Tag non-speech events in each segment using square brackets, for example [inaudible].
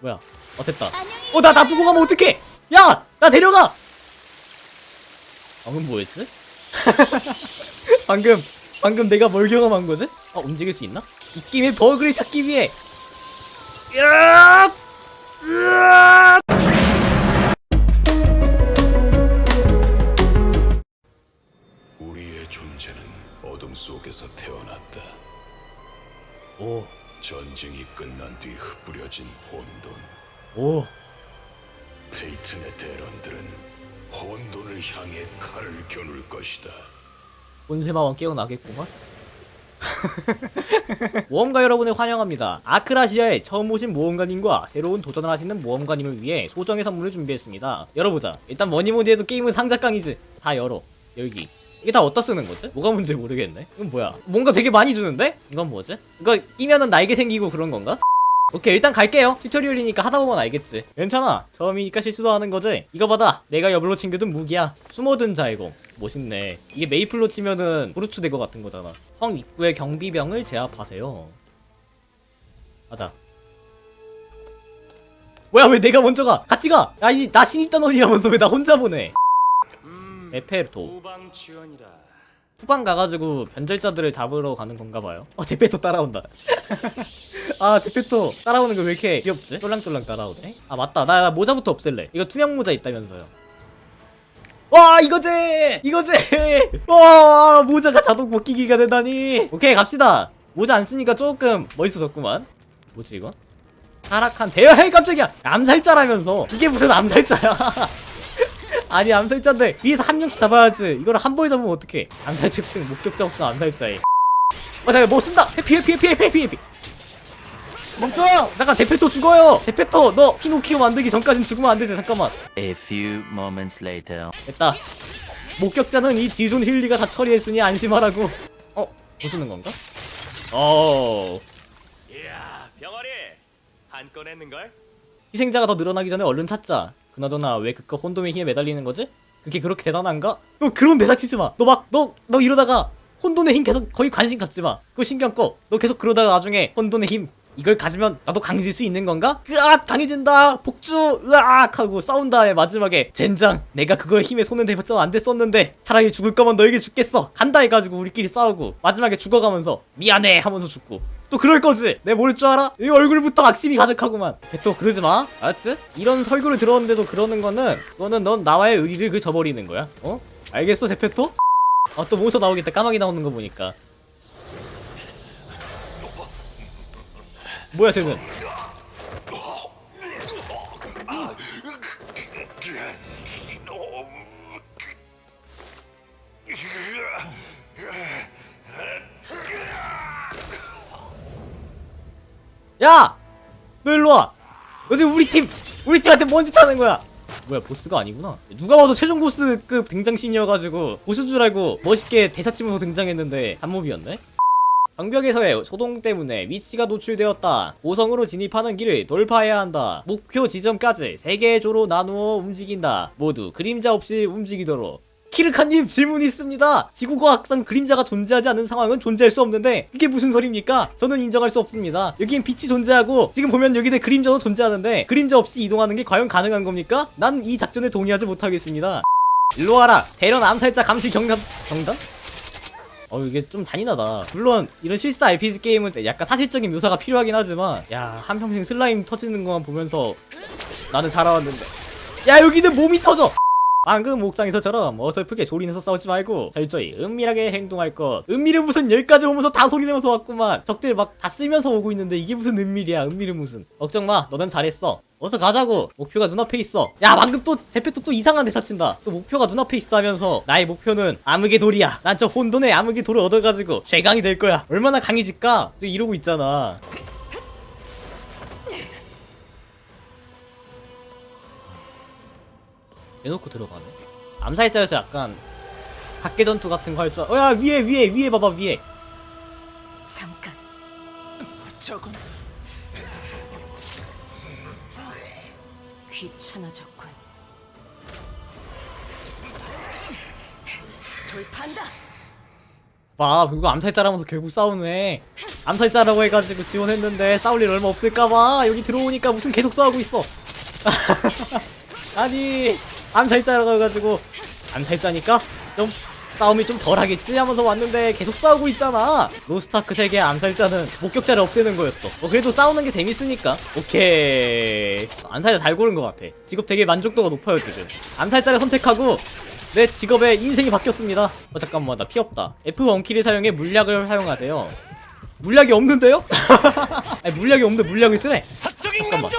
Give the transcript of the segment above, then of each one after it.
뭐야 어 됐다 어나나 두고 가면 어떡해 야 나 데려가 방금 뭐였지? [laughs] 방금 방금 내가 뭘 경험한 거지? 어 움직일 수 있나? 이 게임의 버그를 찾기 위해 으악! 으악! 우리의 존재는 어둠 속에서 태어났다. 오, 전쟁이 끝난 뒤 흩뿌려진 혼돈. 오, 페이튼의 대런들은 혼돈을 향해 칼을 겨눌 것이다. 본세마왕 깨어나겠구만. [laughs] 모험가 여러분을 환영합니다. 아크라시아에 처음 오신 모험가님과 새로운 도전을 하시는 모험가님을 위해 소정의 선물을 준비했습니다. 열어보자. 일단 뭐니 뭐니 해도 게임은 상자 깡이지. 다 열어. 열기. 이게 다 어디다 쓰는 거지? 뭐가 문제 모르겠네. 이건 뭐야? 뭔가 되게 많이 주는데? 이건 뭐지? 이거 끼면은 날개 생기고 그런 건가? 오케이 일단 갈게요. 튜토리얼이니까 하다보면 알겠지. 괜찮아. 처음이니까 실수도 하는 거지? 이거 받아. 내가 여블로 챙겨둔 무기야. 숨어든 자의공. 멋있네. 이게 메이플로 치면은 브루츠 대거 같은 거잖아. 성 입구의 경비병을 제압하세요. 가자. 뭐야 왜 내가 먼저 가? 같이 가야이나 신입단원이라면서 왜 나 혼자 보내? 음, 에페르토 후방 지원이라. 후방 가가지고 변절자들을 잡으러 가는 건가 봐요. 어, 데페토 따라온다. [laughs] 아, 데페토 따라오는 거 왜 이렇게 귀엽지? 쫄랑쫄랑 따라오네. 아, 맞다. 나, 나 모자부터 없앨래. 이거 투명 모자 있다면서요. 와, 이거지! 이거지! [laughs] 와, 모자가 자동 벗기기가 되다니. 오케이, 갑시다. 모자 안 쓰니까 조금 멋있어졌구만. 뭐지, 이거? 타락한 대여, 헤이, 깜짝이야! 암살자라면서. 이게 무슨 암살자야. [laughs] 아니 암살자인데 위에서 한 명씩 잡아야지. 이걸 한 번에 잡으면 어떡해? 암살자 등 목격자 없어 암살자에. 어 잠깐 못 쓴다! 피해 피 해 피 해 피 해 피 해 피해. 멈춰! 잠깐 제페토 죽어요! 제페토 너 피노키오 만들기 전까진 죽으면 안 되지 잠깐만. A few moments later. 됐다. 목격자는 이 지존 힐리가 다 처리했으니 안심하라고. 어? 못 쓰는 건가? 어. 이야, 병아리! 한 건 했는걸? 희생자가 더 늘어나기 전에 얼른 찾자. 그나저나 왜 그깟 혼돈의 힘에 매달리는 거지? 그게 그렇게 대단한가? 너 그런 대사 치지 마. 너 막 너 너 이러다가 혼돈의 힘 계속 거의 관심 갖지 마. 그거 신경 꺼. 너 계속 그러다가 나중에 혼돈의 힘 이걸 가지면 나도 강해질 수 있는 건가? 으악 강해진다 복주 으악 하고 싸운 다음에 마지막에 젠장 내가 그거에 힘에 손은 대서 안 됐었는데 차라리 죽을 거면 너에게 죽겠어 간다 해가지고 우리끼리 싸우고 마지막에 죽어가면서 미안해 하면서 죽고 또 그럴 거지 내 모를 줄 알아? 이 얼굴부터 악심이 가득하구만 또 그러지 마 알았지? 이런 설교를 들었는데도 그러는 거는 그거는 넌 나와의 의리를 그 저버리는 거야 어? 알겠어 제페토? 아 또 몬스터 나오겠다 까마귀 나오는 거 보니까 뭐야 쟤는 야! 너 일로와! 너 지금 우리 팀! 우리 팀한테 뭔짓 하는 거야! 뭐야 보스가 아니구나 누가 봐도 최종 보스급 등장신이어가지고 보스인 줄 알고 멋있게 대사 치면서 등장했는데 한몹이었네? 방벽에서의 소동 때문에 위치가 노출되었다. 고성으로 진입하는 길을 돌파해야 한다. 목표 지점까지 세 개의 조로 나누어 움직인다. 모두 그림자 없이 움직이도록. 키르카님 질문 있습니다. 지구과학상 그림자가 존재하지 않는 상황은 존재할 수 없는데 이게 무슨 소리입니까? 저는 인정할 수 없습니다. 여긴 빛이 존재하고 지금 보면 여기에 그림자도 존재하는데 그림자 없이 이동하는 게 과연 가능한 겁니까? 난 이 작전에 동의하지 못하겠습니다. 일로 와라. 대련 암살자 감시 경단 경단? 어 이게 좀 잔인하다 물론 이런 실사 RPG 게임은 약간 사실적인 묘사가 필요하긴 하지만 야 한평생 슬라임 터지는 것만 보면서 나는 자라왔는데 야 여기는 몸이 터져 방금 옥상에서처럼 어설프게 소리내서 싸우지 말고 철저히 은밀하게 행동할 것. 은밀은 무슨 여기까지 오면서 다 소리내면서 왔구만. 적들 막 다 쓰면서 오고 있는데 이게 무슨 은밀이야? 은밀은 무슨? 걱정마. 너는 잘했어. 어서 가자고. 목표가 눈앞에 있어. 야 방금 또 제페토 또 이상한 대사 친다. 또 목표가 눈앞에 있어 하면서 나의 목표는 암흑의 돌이야. 난 저 혼돈의 암흑의 돌을 얻어가지고 최강이 될 거야. 얼마나 강해질까? 또 이러고 있잖아 해놓고 들어가네. 암살자여서 약간 각계 전투 같은 거 할 줄. 어야 위에 위에 위에 봐봐 위에. 잠깐 저건 귀찮아졌군. 돌파한다. 봐 그리고 암살자라면서 결국 싸우네. 암살자라고 해가지고 지원했는데 싸울 일 얼마 없을까봐 여기 들어오니까 무슨 계속 싸우고 있어 [laughs] 아니 암살자라고 해가지고 암살자니까 좀 싸움이 좀 덜하겠지 하면서 왔는데 계속 싸우고 있잖아. 로스타크 세계의 암살자는 목격자를 없애는 거였어. 뭐 그래도 싸우는 게 재밌으니까. 오케이. 암살자 잘 고른 것 같아. 직업 되게 만족도가 높아요 지금. 암살자를 선택하고 내 직업의 인생이 바뀌었습니다. 어 잠깐만 나 피 없다. F1 키를 사용해 물약을 사용하세요. 물약이 없는데요? [laughs] 아니 물약이 없는데 물약을 쓰네. 사적인 잠깐만.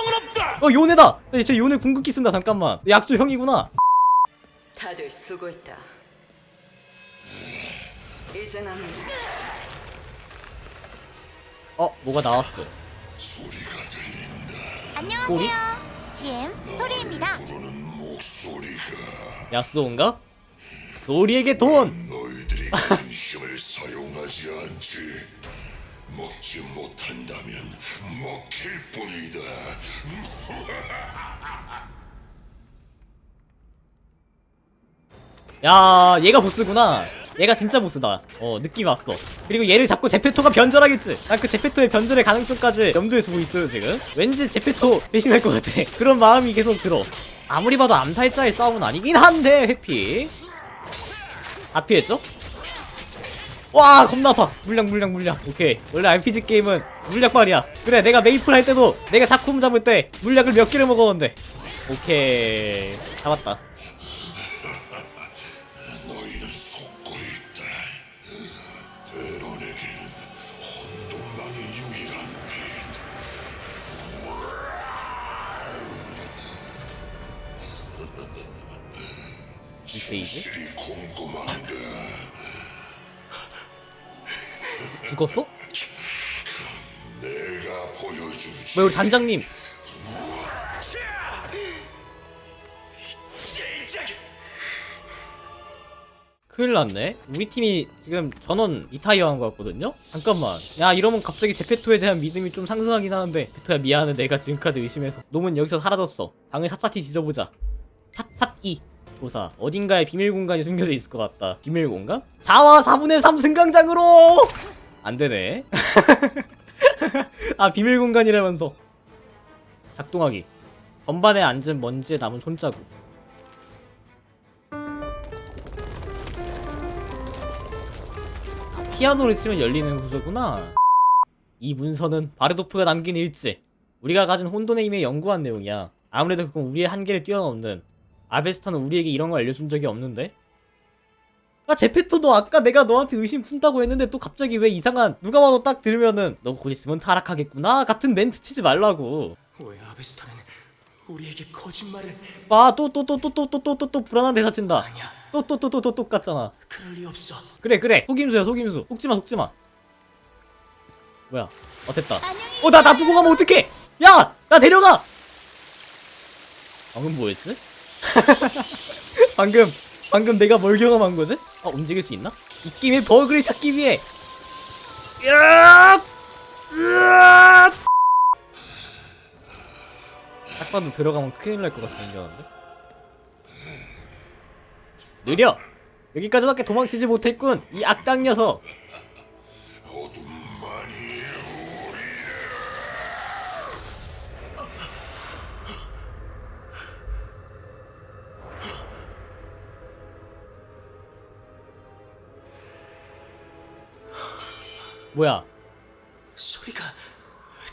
어 요네다 나 진짜 요네 궁극기 쓴다 잠깐만 약조 형이구나 다들 수고했다. 이제 난 어 뭐가 나왔어 안녕하세요. GM 소리입니다. 야스오인가? 소리에게 돈! 너희들이 힘을 사용하지 않지. 먹지 못한다면 먹힐 뿐이다. [laughs] 야 얘가 보스구나. 얘가 진짜 보스다. 어 느낌 왔어. 그리고 얘를 잡고 제페토가 변절하겠지. 난그 제페토의 변절의 가능성까지 염두에 두고 있어요 지금. 왠지 제페토 배신할 것 같아. [laughs] 그런 마음이 계속 들어. 아무리 봐도 암살자의 싸움은 아니긴 한데 회피. 다 피했죠? 와 겁나 아파. 물량 물량 물량. 오케이. 원래 RPG 게임은 물약 말이야. 그래 내가 메이플 할 때도 내가 자쿠움 잡을 때 물약을 몇 개를 먹었는데. 오케이. 잡았다. 너희는 속고 있다. 대론에게는 혼돈만이 유일한 빛. 이 페이지? 실이 궁금한가? 죽었어? 왜 우리 단장님. 큰일 났네. 우리 팀이 지금 전원 리타이어 한 것 같거든요? 잠깐만. 야 이러면 갑자기 제페토에 대한 믿음이 좀 상승하긴 하는데 제페토야 미안해. 내가 지금까지 의심해서. 놈은 여기서 사라졌어. 방을 샅샅이 뒤져보자. 샅샅이 조사. 어딘가에 비밀 공간이 숨겨져 있을 것 같다. 비밀 공간? 4와 4분의 3 승강장으로 안 되네 [laughs] 아 비밀 공간이라면서 작동하기 건반에 앉은 먼지에 남은 손자국 아, 피아노를 치면 열리는 구조구나. 이 문서는 바르도프가 남긴 일지. 우리가 가진 혼돈의 힘에 연구한 내용이야. 아무래도 그건 우리의 한계를 뛰어넘는. 아베스타는 우리에게 이런 걸 알려준 적이 없는데? 아, 제페토 너 아까 내가 너한테 의심 푼다고 했는데 또 갑자기 왜 이상한 누가 봐도 딱 들으면은 너 곧 있으면 타락하겠구나 같은 멘트 치지 말라고. 왜 아베스타는 우리에게 거짓말을 봐, 또또 또 또 또 또 또 또 또 불안한 대사 친다. 아니야. 또 또 또 또 또 똑같잖아. 그럴 리 없어. 그래 그래 속임수야 속임수 속지마 속지마 뭐야 어 됐다 어나나 두고 가면 어떡해 야 나 데려가 방금 뭐였지? 방금 방금 내가 뭘 경험한 거지? 어 움직일 수 있나? 이 게임의 버그를 찾기 위해! 딱 봐도 들어가면 큰일 날 것 같아 생겼는데 느려 여기까지밖에 도망치지 못했군 이 악당 녀석 뭐야 소리가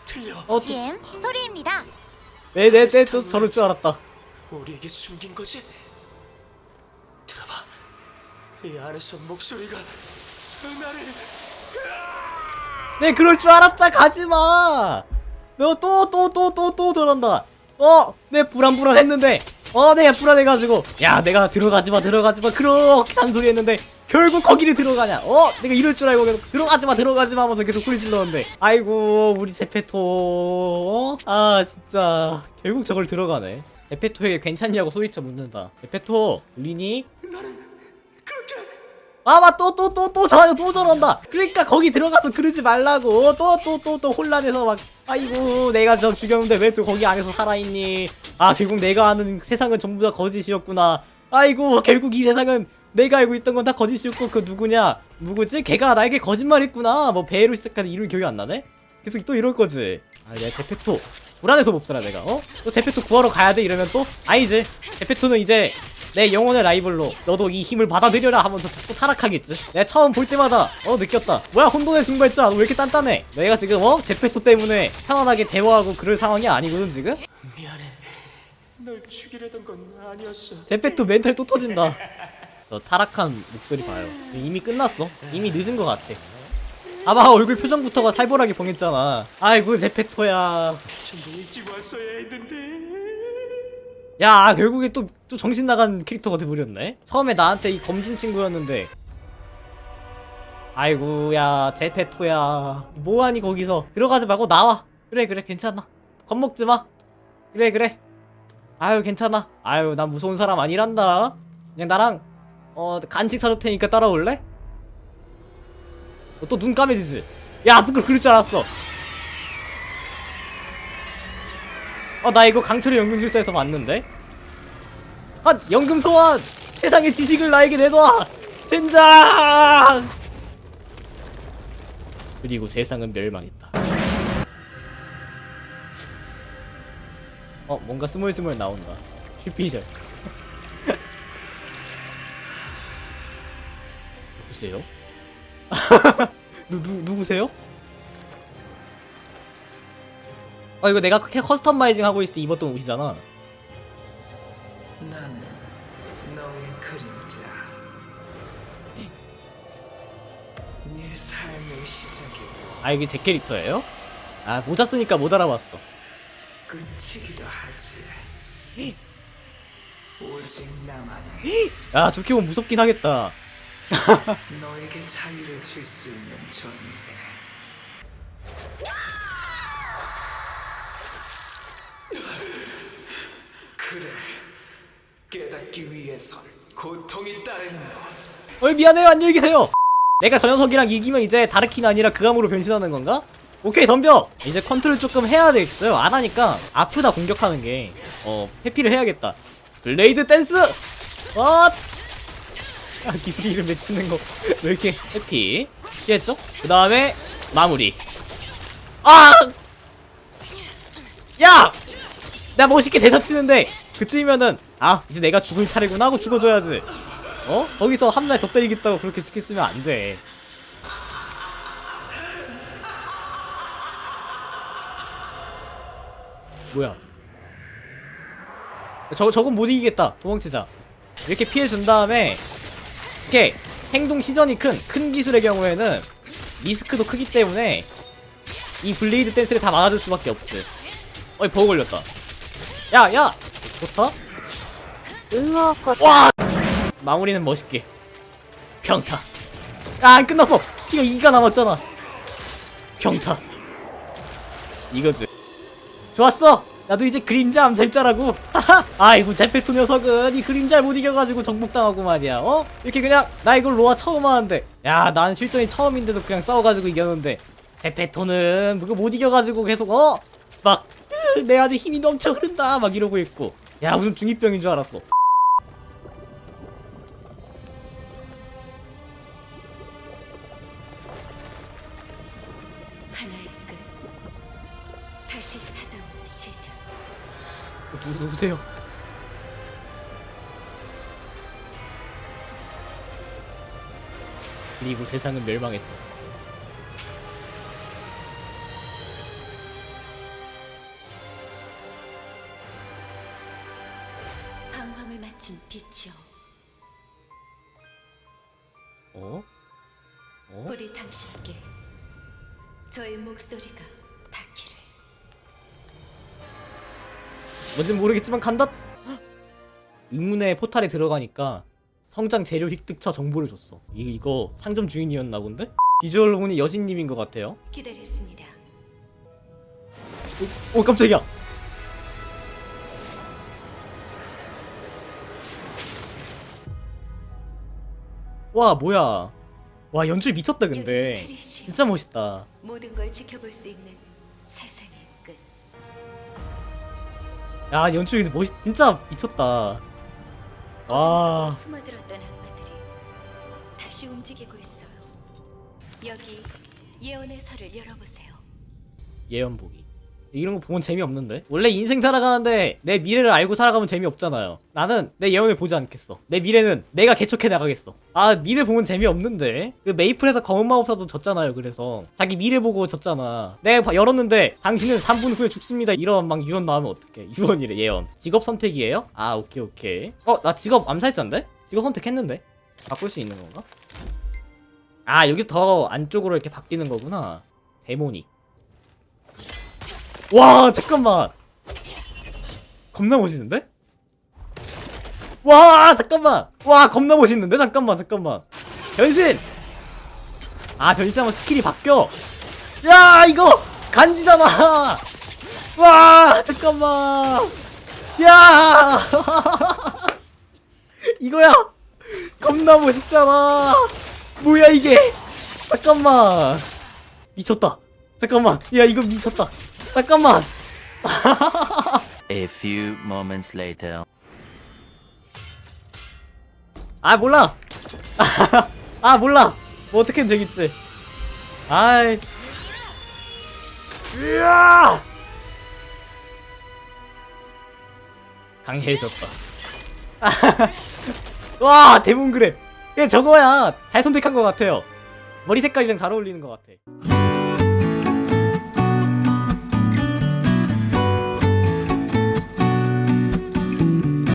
들려. 어 GM 소리입니다. 네네네 또 저럴 줄 알았다 우리에게 숨긴 거지? 들어봐. 이 안에서 목소리가 나를 네 그럴 줄 알았다 가지 마 너 또 또 또 또 또 저런다 어 내 불안불안했는데 어 내가 불안해가지고. 야 내가 들어가지마 들어가지마. 그렇게 잔소리 했는데 결국 거기를 들어가냐. 어 내가 이럴 줄 알고 계속 들어가지마 들어가지마 하면서 계속 소리 질렀는데. 아이고 우리 제페토. 어? 아 진짜. 결국 저걸 들어가네. 제페토에게 괜찮냐고 소리쳐 묻는다. 제페토 들리니? 아마 또 또 또 또저또 저런다. 그러니까 거기 들어가서 그러지 말라고. 또 또 또 또 혼란해서 막 아이고 내가 저 죽였는데 왜 또 거기 안에서 살아있니? 아 결국 내가 아는 세상은 전부 다 거짓이었구나. 아이고 결국 이 세상은 내가 알고 있던 건 다 거짓이었고 그 누구냐 누구지 걔가 나에게 거짓말했구나 뭐 배로 시작하는 이름이 기억이 안 나네 계속 또 이럴 거지 아 내가 제페토 불안해서 몹살아 내가 어? 또 제페토 구하러 가야 돼 이러면 또? 아니지 제페토는 이제 내 영혼의 라이벌로 너도 이 힘을 받아들여라 하면서 또 타락하겠지. 내가 처음 볼 때마다 어 느꼈다. 뭐야 혼돈의 증발자? 너 왜 이렇게 단단해? 내가 지금 어? 제페토 때문에 편안하게 대화하고 그럴 상황이 아니거든 지금? 미안해. 널 죽이려던 건 아니었어. 제페토 멘탈 또 터진다. 저 타락한 목소리 봐요. 이미 끝났어? 이미 늦은 것 같아 아마 얼굴 표정부터가 살벌하게 봉했잖아. 아이고 제페토야. 좀더 일찍 왔어야 했는데. 야 결국에 또, 또 정신 나간 캐릭터가 돼버렸네? 처음에 나한테 이 검준 친구였는데. 아이고야 제페토야. 뭐하니 거기서? 들어가지 말고 나와. 그래 그래 괜찮아. 겁먹지 마. 그래 그래. 아유 괜찮아. 아유 난 무서운 사람 아니란다. 그냥 나랑 어 간식 사줄 테니까 따라올래? 너또눈 까매지지? 야 누가 그럴 줄 알았어. 어 나 이거 강철의 연금술사에서 봤는데? 아 연금 소환! 세상의 지식을 나에게 내놔! 젠장! 그리고 세상은 멸망했다. 어 뭔가 스물스물 나온다 슈피셜. [laughs] 누구세요? [laughs] 누, 누, 누구세요? 아 이거 내가 캐- 커스터마이징 하고 있을 때 입었던 옷이잖아 난 너의 그림자. 네 삶의 시작이 아 이게 제 캐릭터예요? 아 모자 쓰니까 못 알아봤어 끝이기도 하지. [gasps] 오직 나만 야 조키몬 무섭긴 하겠다 [laughs] 너에게 자유를 줄 수 있는 존재. 그래, 깨닫기 위해선 고통이 따르는 법. 어이 미안해요 안녕히 계세요 내가 저 녀석이랑 이기면 이제 다르키는 아니라 그감으로 변신하는 건가? 오케이 덤벼 이제 컨트롤 조금 해야 되겠어요 안 하니까 아프다 공격하는 게어 회피를 해야겠다 블레이드 댄스 어! 아 기술이를 맺히는 거 [laughs] 왜 이렇게 회피 피했죠? 그 다음에 마무리 아! 야! 나 멋있게 대사 치는데 그쯤이면은 아 이제 내가 죽을 차례구나 하고 죽어줘야지 어? 거기서 한 날 더 때리겠다고 그렇게 쓰면 안 돼. 뭐야? 저 저건 못 이기겠다. 도망치자. 이렇게 피해 준 다음에 이렇게 행동 시전이 큰 큰 기술의 경우에는 리스크도 크기 때문에 이 블레이드 댄스를 다 막아줄 수밖에 없지. 어이 버그 걸렸다. 야 야. 좋다. 와! 마무리는 멋있게 평타 야, 안 끝났어 피가 2가 남았잖아 평타 이거지 좋았어 나도 이제 그림자 암살자라고. 아이고 제페토 녀석은 이 그림자를 못 이겨가지고 정복당하고 말이야 어? 이렇게 그냥 나 이걸 로아 처음 하는데. 야 난 실전이 처음인데도 그냥 싸워가지고 이겼는데. 제페토는 그거 못 이겨가지고 계속 어? 막 내 안에 힘이 넘쳐 흐른다 막 이러고 있고. 야 무슨 중2병인 줄 알았어 누구세요? 그리고 세상은 멸망했다. 방황을 마친 빛이여. 어? 어? 부디 당신께 저의 목소리가 뭔진 모르겠지만 간다. 헉! 의문의 포탈에 들어가니까 성장 재료 획득처 정보를 줬어. 이, 이거 상점 주인이었나 본데? 비주얼로 보니 여신님인 것 같아요. 기다렸습니다. 오, 오 깜짝이야. 와 뭐야. 와 연출 미쳤다 근데. 진짜 멋있다. 모든 걸 지켜볼 수 있는 세상의 끝. 야 연출 근데 멋있 진짜 미쳤다. 와. 숨어들었던 악마들이 잠시 움직이고 있어요. 여기 예언의 설을 열어보세요. 예언 보기 이런 거 보면 재미없는데? 원래 인생 살아가는데 내 미래를 알고 살아가면 재미없잖아요. 나는 내 예언을 보지 않겠어. 내 미래는 내가 개척해 나가겠어. 아 미래 보면 재미없는데? 그 메이플에서 검은 마법사도 졌잖아요 그래서. 자기 미래 보고 졌잖아. 내가 봐- 열었는데 당신은 3분 후에 죽습니다. 이런 막 유언 나오면 어떡해? 유언이래 예언. 직업 선택이에요? 아 오케이 오케이. 어 나 직업 암살자인데? 직업 선택했는데? 바꿀 수 있는 건가? 아 여기 더 안쪽으로 이렇게 바뀌는 거구나. 데모닉 와 잠깐만. 겁나 멋있는데? 와 잠깐만. 와 겁나 멋있는데? 잠깐만 잠깐만. 변신! 아 변신하면 스킬이 바뀌어. 야 이거 간지잖아. 와 잠깐만. 야! [laughs] 이거야? 겁나 멋있잖아. 뭐야 이게? 잠깐만. 미쳤다. 잠깐만. 야 이거 미쳤다 잠깐만. A few moments later. 아 몰라. 아 몰라. 뭐 어떻게든 되겠지? 아이. 으아 강해졌다. [laughs] 와 데몬 그래 얘 저거야. 잘 선택한 것 같아요. 머리 색깔이랑 잘 어울리는 것 같아